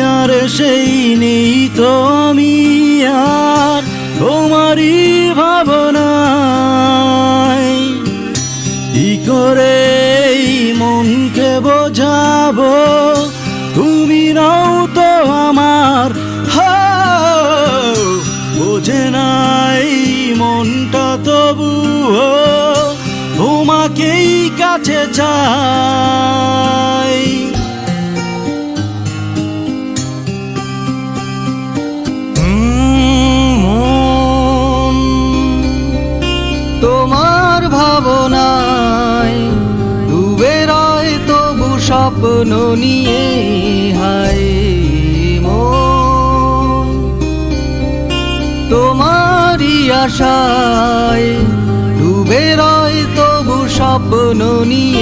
আর সেই নেই তো আমি আর তোমারই ভাবনায়। কি করে মনকে বোঝাবো? তুমি নাও তো আমার বোঝে নাই মনটা তবু তোমাকেই কাছে চাই। স্বপ্ন নিয়ে হায় মো তোমারই আশায় ডুবে রয় তবু স্বপ্ন নিয়ে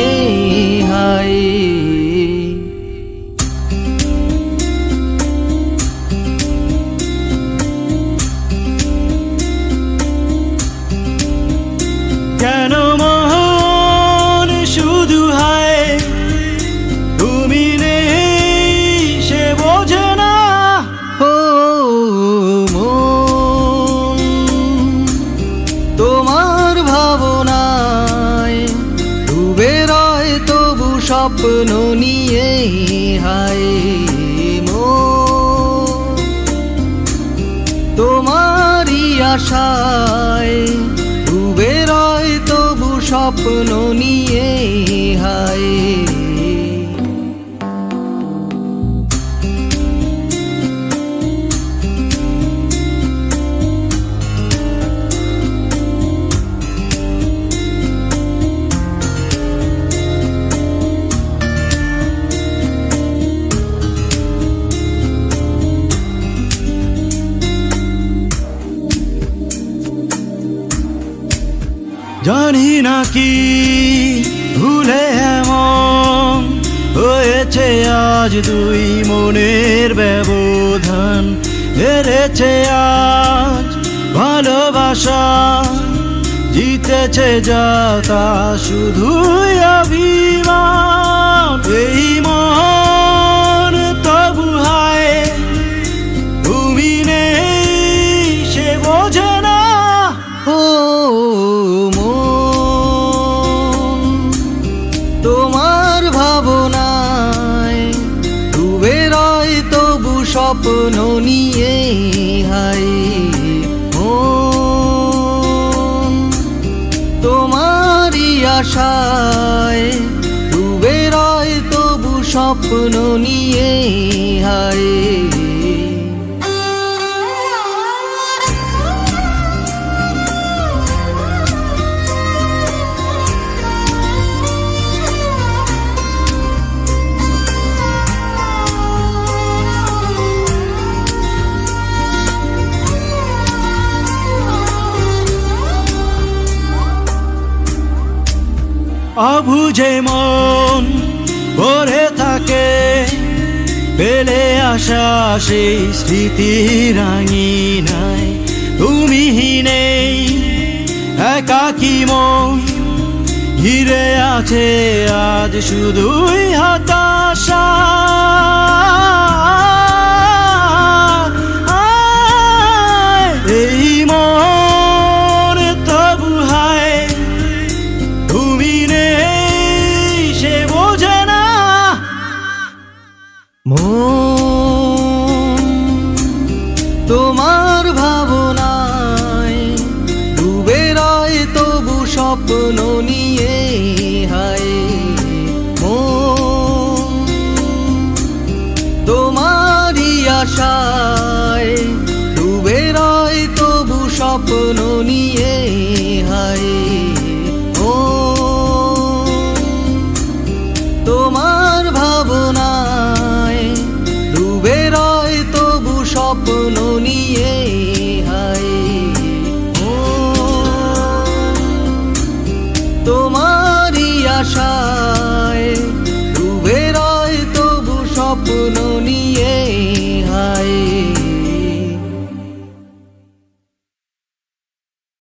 স্বপ্ন নিয়ে হায় মো। তোমারই আশায় ডুবে রয় তবু স্বপ্ন নিয়ে হায় জানি না কি ভুলে এমন হয়েছে আজ দুই মনের ব্যবধান, হেরেছে আজ ভালোবাসা, জিতেছে যা তা শুধুই অভিমান। নিয়ে হাই ও তোমারই আশায় ডুবে রয় তবু স্বপ্ন নিয়ে হায় অবুঝে মন ভরে থাকে, পেলে আসা সেই স্মৃতি রাঙি নাই তুমি নেই, একাকি মন ঘিরে আছে আজ শুধুই হতাশা। তোমার ভাবনায় ডুবে রয় তবু স্বপ্ন নিয়ে, হায় তোমারই আশায় ডুবে রয় তবু স্বপ্ন নিয়ে